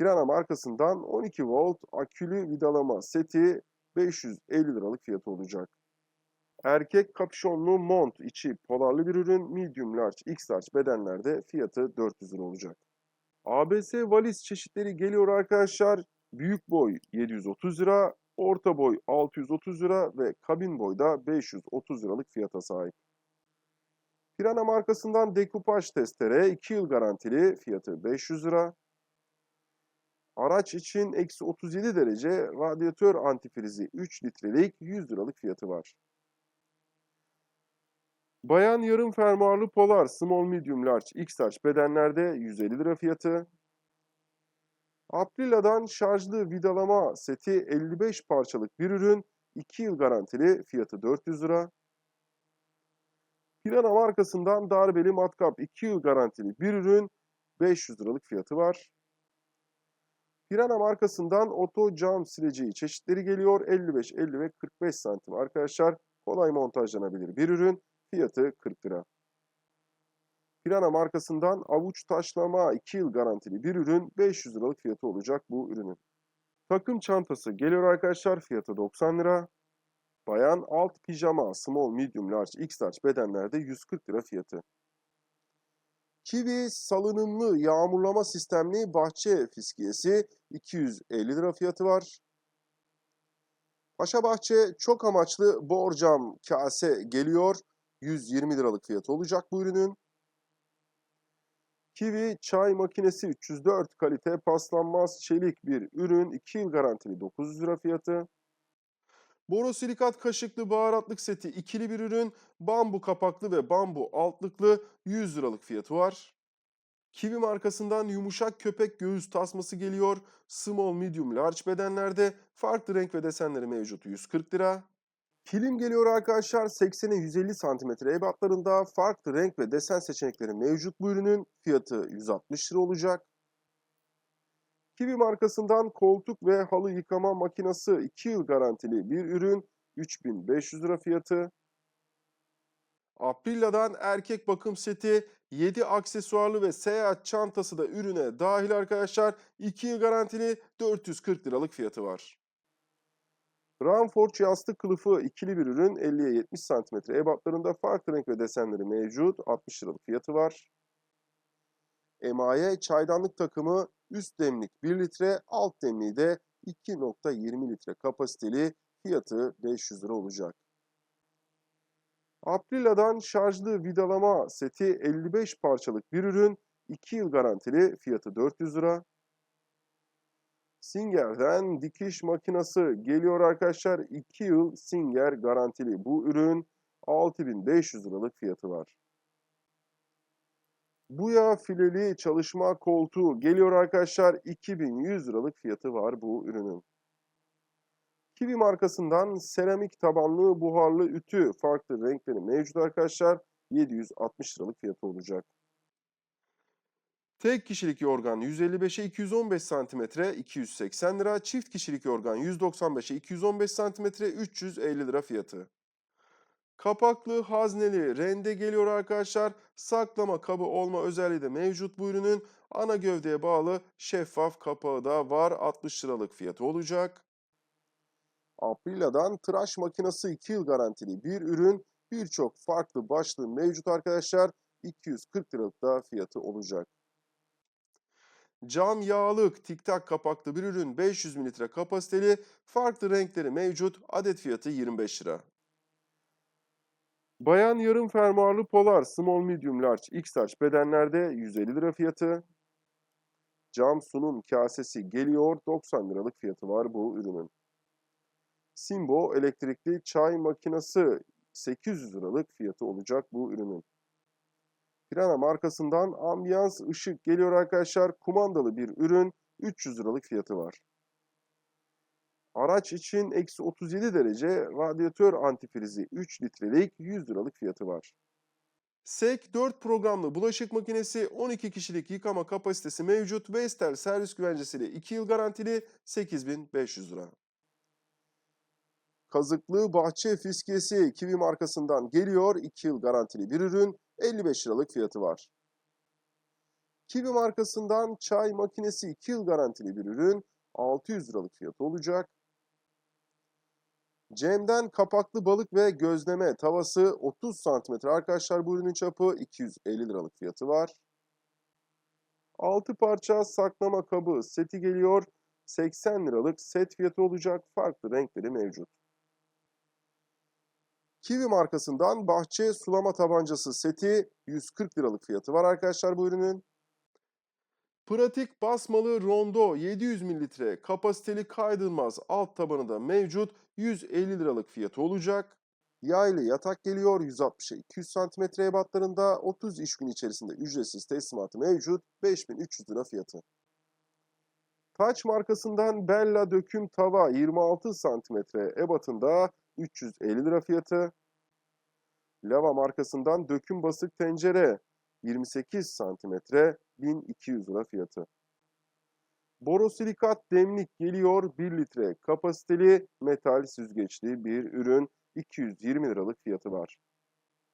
Pirana markasından 12 volt akülü vidalama seti 550 liralık fiyatı olacak. Erkek kapüşonlu mont içi polarlı bir ürün medium large x large bedenlerde fiyatı 400 lira olacak. ABS valiz çeşitleri geliyor arkadaşlar. Büyük boy 730 lira, orta boy 630 lira ve kabin boy da 530 liralık fiyata sahip. Pirana markasından dekupaj testere 2 yıl garantili fiyatı 500 lira. Araç için eksi 37 derece radyatör antifrizi 3 litrelik 100 liralık fiyatı var. Bayan yarım fermuarlı polar small medium large x large bedenlerde 150 lira fiyatı. Aprila'dan şarjlı vidalama seti 55 parçalık bir ürün 2 yıl garantili fiyatı 400 lira. Pirana markasından darbeli matkap 2 yıl garantili bir ürün 500 liralık fiyatı var. Pirana markasından oto cam sileceği çeşitleri geliyor. 55, 50 ve 45 santim arkadaşlar. Kolay montajlanabilir bir ürün. Fiyatı 40 lira. Pirana markasından avuç taşlama 2 yıl garantili bir ürün 500 liralık fiyatı olacak bu ürünün. Takım çantası geliyor arkadaşlar fiyatı 90 lira. Bayan alt pijama small medium large x large bedenlerde 140 lira fiyatı. Kiwi salınımlı yağmurlama sistemli bahçe fiskiyesi 250 lira fiyatı var. Paşa Bahçe çok amaçlı borcam kase geliyor. 120 liralık fiyatı olacak bu ürünün. Kiwi çay makinesi 304 kalite paslanmaz çelik bir ürün 2 yıl garantili 900 lira fiyatı. Borosilikat kaşıklı baharatlık seti ikili bir ürün bambu kapaklı ve bambu altlıklı 100 liralık fiyatı var. Kiwi markasından yumuşak köpek göğüs tasması geliyor. Small, medium, large bedenlerde farklı renk ve desenleri mevcut 140 lira. Kilim geliyor arkadaşlar 80'e 150 cm ebatlarında farklı renk ve desen seçenekleri mevcut bu ürünün fiyatı 160 lira olacak. Kiwi markasından koltuk ve halı yıkama makinesi 2 yıl garantili bir ürün 3500 lira fiyatı. Aprilia'dan erkek bakım seti 7 aksesuarlı ve seyahat çantası da ürüne dahil arkadaşlar. 2 yıl garantili 440 liralık fiyatı var. Ramforge yastık kılıfı ikili bir ürün 50'ye 70 cm ebatlarında farklı renk ve desenleri mevcut 60 liralık fiyatı var. Emaye çaydanlık takımı üst demlik 1 litre alt demliği de 2.20 litre kapasiteli fiyatı 500 lira olacak. Aprila'dan şarjlı vidalama seti 55 parçalık bir ürün 2 yıl garantili fiyatı 400 lira. Singer'den dikiş makinası geliyor arkadaşlar. 2 yıl Singer garantili bu ürün 6500 liralık fiyatı var. Buya fileli çalışma koltuğu geliyor arkadaşlar. 2100 liralık fiyatı var bu ürünün. Kiwi markasından seramik tabanlı buharlı ütü farklı renkleri mevcut arkadaşlar. 760 liralık fiyatı olacak. Tek kişilik yorgan 155'e 215 cm 280 lira. Çift kişilik yorgan 195'e 215 cm 350 lira fiyatı. Kapaklı hazneli rende geliyor arkadaşlar. Saklama kabı olma özelliği de mevcut bu ürünün. Ana gövdeye bağlı şeffaf kapağı da var. 60 liralık fiyatı olacak. Aprila'dan tıraş makinesi 2 yıl garantili bir ürün. Birçok farklı başlığı mevcut arkadaşlar. 240 liralık da fiyatı olacak. Cam yağlık tiktak kapaklı bir ürün 500 mililitre kapasiteli. Farklı renkleri mevcut. Adet fiyatı 25 lira. Bayan yarım fermuarlı polar small medium large x large bedenlerde 150 lira fiyatı. Cam sunum kasesi geliyor 90 liralık fiyatı var bu ürünün. Simbo elektrikli çay makinesi 800 liralık fiyatı olacak bu ürünün. Pirana markasından ambiyans ışık geliyor arkadaşlar. Kumandalı bir ürün 300 liralık fiyatı var. Araç için eksi 37 derece radyatör antifrizi 3 litrelik 100 liralık fiyatı var. SEK 4 programlı bulaşık makinesi 12 kişilik yıkama kapasitesi mevcut. Vestel servis güvencesiyle 2 yıl garantili 8500 lira. Kazıklı bahçe fiskiyesi Kiwi markasından geliyor. 2 yıl garantili bir ürün. 55 liralık fiyatı var. Kiwi markasından çay makinesi 2 yıl garantili bir ürün 600 liralık fiyatı olacak. Cem'den kapaklı balık ve gözleme tavası 30 cm arkadaşlar bu ürünün çapı 250 liralık fiyatı var. 6 parça saklama kabı seti geliyor. 80 liralık set fiyatı olacak. Farklı renkleri mevcut. Kiwi markasından bahçe sulama tabancası seti 140 liralık fiyatı var arkadaşlar bu ürünün. Pratik basmalı rondo 700 mililitre kapasiteli kaydılmaz alt tabanı da mevcut 150 liralık fiyatı olacak. Yaylı yatak geliyor 160'a 200 cm ebatlarında 30 iş günü içerisinde ücretsiz teslimatı mevcut 5300 lira fiyatı. Taç markasından Bella döküm tava 26 cm ebatında 350 lira fiyatı. Lava markasından döküm basık tencere 28 cm 1200 lira fiyatı. Borosilikat demlik geliyor 1 litre kapasiteli metal süzgeçli bir ürün 220 liralık fiyatı var.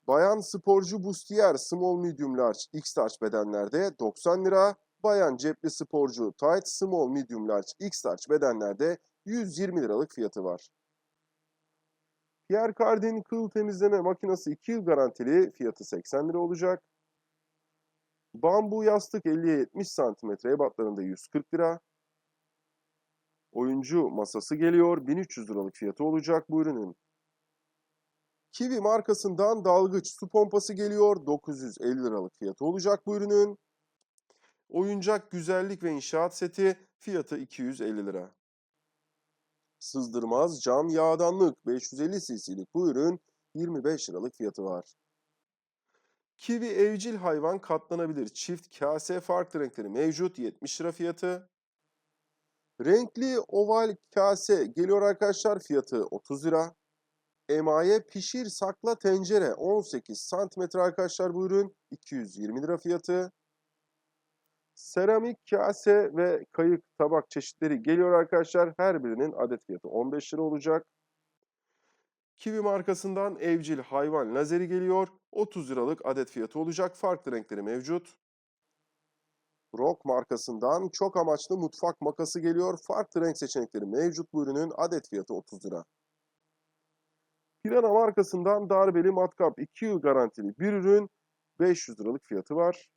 Bayan sporcu bustiyer small medium large x large bedenlerde 90 lira. Bayan cepli sporcu tight small medium large x large bedenlerde 120 liralık fiyatı var. Pierre Cardin kıl temizleme makinesi 2 yıl garantili fiyatı 80 lira olacak. Bambu yastık 50'ye 70 cm ebatlarında 140 lira. Oyuncu masası geliyor. 1300 liralık fiyatı olacak bu ürünün. Kiwi markasından dalgıç su pompası geliyor. 950 liralık fiyatı olacak bu ürünün. Oyuncak güzellik ve inşaat seti fiyatı 250 lira. Sızdırmaz cam yağdanlık 550 cc'lik bu ürün 25 liralık fiyatı var. Kiwi evcil hayvan katlanabilir çift kase farklı renkleri mevcut 70 lira fiyatı. Renkli oval kase geliyor arkadaşlar fiyatı 30 lira. Emaye pişir sakla tencere 18 santimetre arkadaşlar bu ürün 220 lira fiyatı. Seramik kase ve kayık tabak çeşitleri geliyor arkadaşlar. Her birinin adet fiyatı 15 lira olacak. Kiwi markasından evcil hayvan lazeri geliyor. 30 liralık adet fiyatı olacak. Farklı renkleri mevcut. Rock markasından çok amaçlı mutfak makası geliyor. Farklı renk seçenekleri mevcut bu ürünün adet fiyatı 30 lira. Pirana markasından darbeli matkap 2 yıl garantili bir ürün 500 liralık fiyatı var.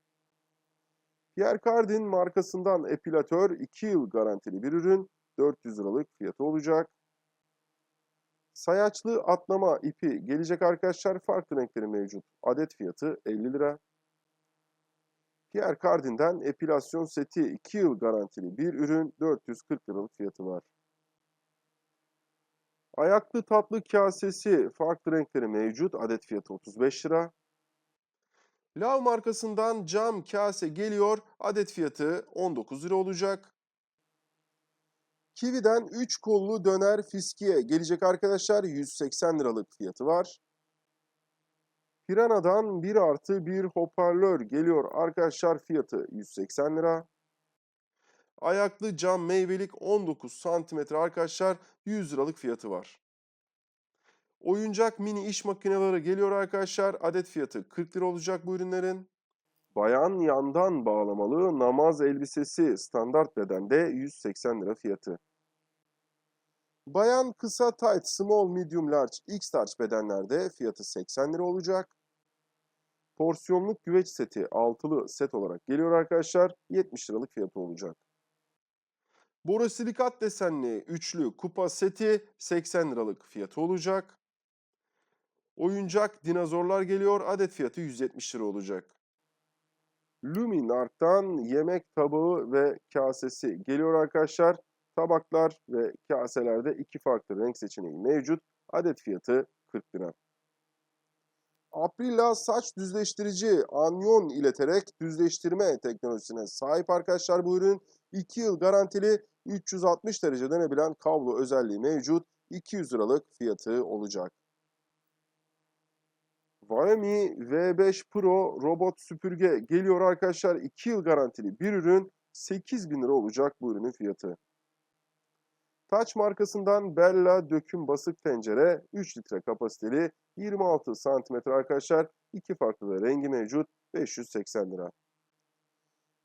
Pierre Cardin markasından epilatör 2 yıl garantili bir ürün 400 liralık fiyatı olacak. Sayaçlı atlama ipi gelecek arkadaşlar. Farklı renkleri mevcut. Adet fiyatı 50 lira. Pierre Cardin'den epilasyon seti 2 yıl garantili bir ürün 440 liralık fiyatı var. Ayaklı tatlı kasesi farklı renkleri mevcut. Adet fiyatı 35 lira. Lav markasından cam kase geliyor. Adet fiyatı 19 lira olacak. Kiwi'den 3 kollu döner fiskiye gelecek arkadaşlar. 180 liralık fiyatı var. Pirana'dan 1 artı 1 hoparlör geliyor arkadaşlar. Fiyatı 180 lira. Ayaklı cam meyvelik 19 santimetre arkadaşlar. 100 liralık fiyatı var. Oyuncak mini iş makineleri geliyor arkadaşlar. Adet fiyatı 40 lira olacak bu ürünlerin. Bayan yandan bağlamalı namaz elbisesi standart bedende 180 lira fiyatı. Bayan kısa tight small medium large x large bedenlerde fiyatı 80 lira olacak. Porsiyonluk güveç seti altılı set olarak geliyor arkadaşlar. 70 liralık fiyatı olacak. Borosilikat desenli üçlü kupa seti 80 liralık fiyatı olacak. Oyuncak dinozorlar geliyor. Adet fiyatı 170 lira olacak. Luminark'tan yemek tabağı ve kasesi geliyor arkadaşlar. Tabaklar ve kaselerde iki farklı renk seçeneği mevcut. Adet fiyatı 40 lira. Aprila saç düzleştirici anyon ileterek düzleştirme teknolojisine sahip arkadaşlar bu ürün. 2 yıl garantili 360 derece dönebilen kablo özelliği mevcut. 200 liralık fiyatı olacak. Xiaomi V5 Pro robot süpürge geliyor arkadaşlar. 2 yıl garantili bir ürün 8000 lira olacak bu ürünün fiyatı. Taç markasından Bella döküm basık tencere 3 litre kapasiteli 26 santimetre arkadaşlar. iki farklı da rengi mevcut 580 lira.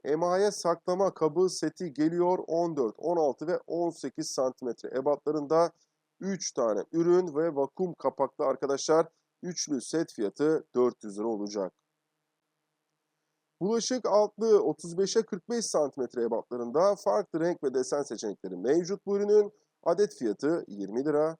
emaye saklama kabı seti geliyor 14, 16 ve 18 santimetre ebatlarında 3 tane ürün ve vakum kapaklı arkadaşlar. Üçlü set fiyatı 400 lira olacak. Bulaşık altlı 35'e 45 santimetre ebatlarında farklı renk ve desen seçenekleri mevcut bu ürünün. Adet fiyatı 20 lira.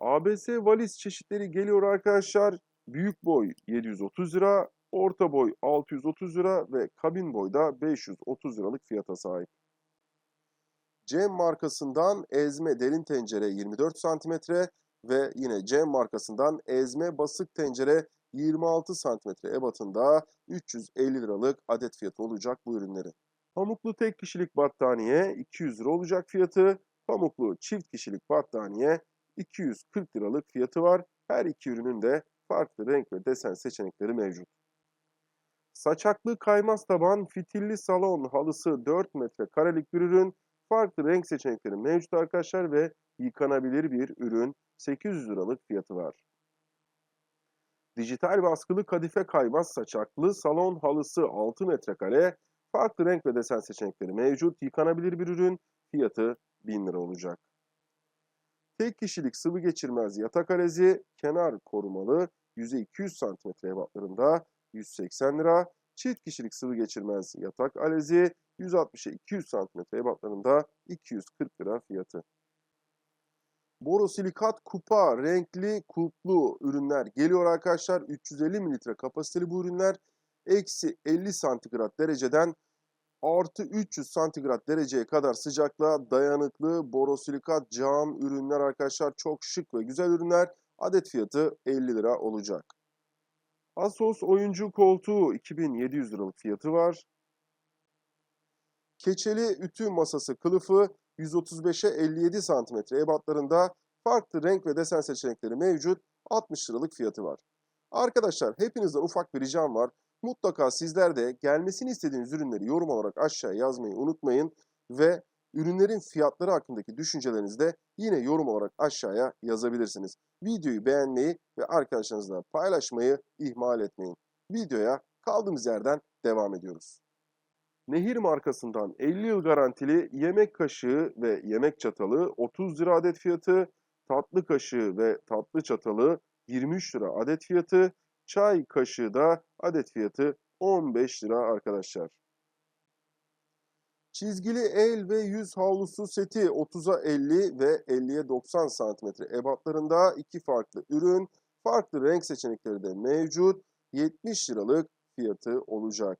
ABS valiz çeşitleri geliyor arkadaşlar. Büyük boy 730 lira, orta boy 630 lira ve kabin boyda 530 liralık fiyata sahip. Cem markasından ezme derin tencere 24 cm ve yine Cem markasından ezme basık tencere 26 cm ebatında 350 liralık adet fiyatı olacak bu ürünleri. Pamuklu tek kişilik battaniye 200 lira olacak fiyatı. Pamuklu çift kişilik battaniye 240 liralık fiyatı var. Her iki ürünün de farklı renk ve desen seçenekleri mevcut. Saçaklı kaymaz taban fitilli salon halısı 4 metre karelik bir ürün. Farklı renk seçenekleri mevcut arkadaşlar ve yıkanabilir bir ürün. 800 liralık fiyatı var. Dijital baskılı kadife kaymaz saçaklı salon halısı 6 metrekare. Farklı renk ve desen seçenekleri mevcut. Yıkanabilir bir ürün. Fiyatı 1000 lira olacak. Tek kişilik sıvı geçirmez yatak arezi, kenar korumalı, yüzey 200 cm ebatlarında 180 lira. Çift kişilik sıvı geçirmez yatak alezi 160'a 200 cm ebatlarında 240 lira fiyatı. Borosilikat kupa renkli kulplu ürünler geliyor arkadaşlar. 350 mililitre kapasiteli bu ürünler. Eksi 50 santigrat dereceden artı 300 santigrat dereceye kadar sıcaklığa dayanıklı borosilikat cam ürünler arkadaşlar. Çok şık ve güzel ürünler. Adet fiyatı 50 lira olacak. Asos oyuncu koltuğu 2700 liralık fiyatı var. Keçeli ütü masası kılıfı 135'e 57 santimetre ebatlarında farklı renk ve desen seçenekleri mevcut 60 liralık fiyatı var. Arkadaşlar hepinizden ufak bir ricam var. Mutlaka sizler de gelmesini istediğiniz ürünleri yorum olarak aşağıya yazmayı unutmayın ve ürünlerin fiyatları hakkındaki düşüncelerinizi de yine yorum olarak aşağıya yazabilirsiniz. Videoyu beğenmeyi ve arkadaşlarınızla paylaşmayı ihmal etmeyin. Videoya kaldığımız yerden devam ediyoruz. Nehir markasından 50 yıl garantili yemek kaşığı ve yemek çatalı 30 lira adet fiyatı, tatlı kaşığı ve tatlı çatalı 23 lira adet fiyatı, çay kaşığı da adet fiyatı 15 lira arkadaşlar. Çizgili el ve yüz havlusu seti 30'a 50 ve 50'ye 90 santimetre ebatlarında iki farklı ürün, farklı renk seçenekleri de mevcut. 70 liralık fiyatı olacak.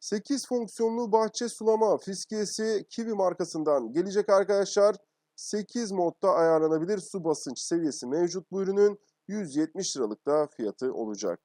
8 fonksiyonlu bahçe sulama fiskiyesi Kiwi markasından gelecek arkadaşlar. 8 modda ayarlanabilir su basınç seviyesi mevcut bu ürünün 170 liralık da fiyatı olacak.